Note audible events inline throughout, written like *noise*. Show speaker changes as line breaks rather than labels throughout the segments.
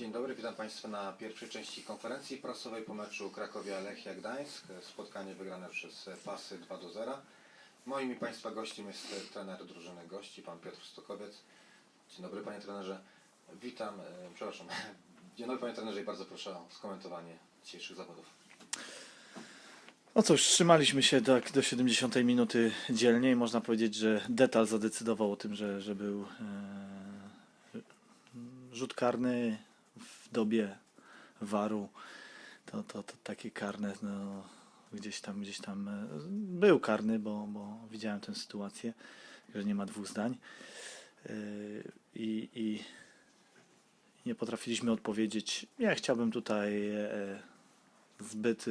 Dzień dobry, witam Państwa na pierwszej części konferencji prasowej po meczu Krakowia Lechia Gdańsk. Spotkanie wygrane przez Pasy 2 do 0. Moim i Państwa gościem jest trener drużyny gości, pan Piotr Stokowiec. Dzień dobry Panie trenerze. Witam, e, przepraszam. *laughs* Dzień dobry Panie trenerze i bardzo proszę o skomentowanie dzisiejszych zawodów.
No cóż, trzymaliśmy się tak do 70 minuty dzielnie i można powiedzieć, że detal zadecydował o tym, że, że był e, rzut karny dobie waru. To, to, to takie karne, no, gdzieś tam, gdzieś tam e, był karny, bo, bo widziałem tę sytuację, że nie ma dwóch zdań. E, I, i nie potrafiliśmy odpowiedzieć. Ja chciałbym tutaj e, zbyt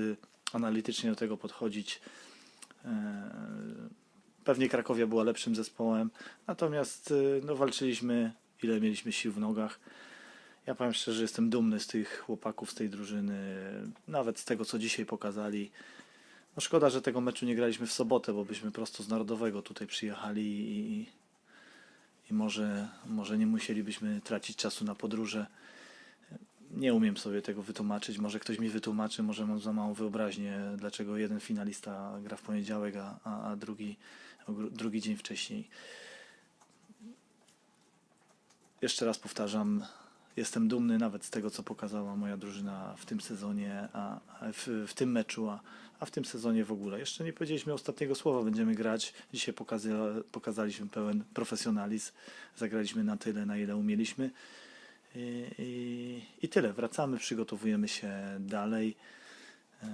analitycznie do tego podchodzić. Pewnie Krakowia była lepszym zespołem, natomiast no, walczyliśmy ile mieliśmy sił w nogach. Ja powiem szczerze, jestem dumny z tych chłopaków, z tej drużyny, nawet z tego, co dzisiaj pokazali. No szkoda, że tego meczu nie graliśmy w sobotę, bo byśmy prosto z Narodowego tutaj przyjechali i, i może, może nie musielibyśmy tracić czasu na podróże. Nie umiem sobie tego wytłumaczyć. Może ktoś mi wytłumaczy, może mam za małą wyobraźnię, dlaczego jeden finalista gra w poniedziałek, a, a, a drugi, drugi dzień wcześniej. Jeszcze raz powtarzam, jestem dumny nawet z tego, co pokazała moja drużyna w tym sezonie, a w, w tym meczu, a, a w tym sezonie w ogóle. Jeszcze nie powiedzieliśmy ostatniego słowa, będziemy grać. Dzisiaj pokaza, pokazaliśmy pełen profesjonalizm, zagraliśmy na tyle, na ile umieliśmy. I, i, I tyle. Wracamy, przygotowujemy się dalej. E,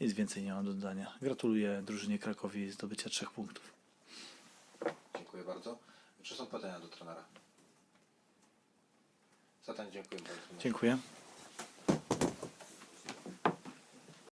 Nic więcej nie mam do dodania. Gratuluję drużynie Krakowi zdobycia trzech punktów.
Dziękuję bardzo. Czy są pytania do trenera? Zatem dziękuję bardzo.
Dziękuję.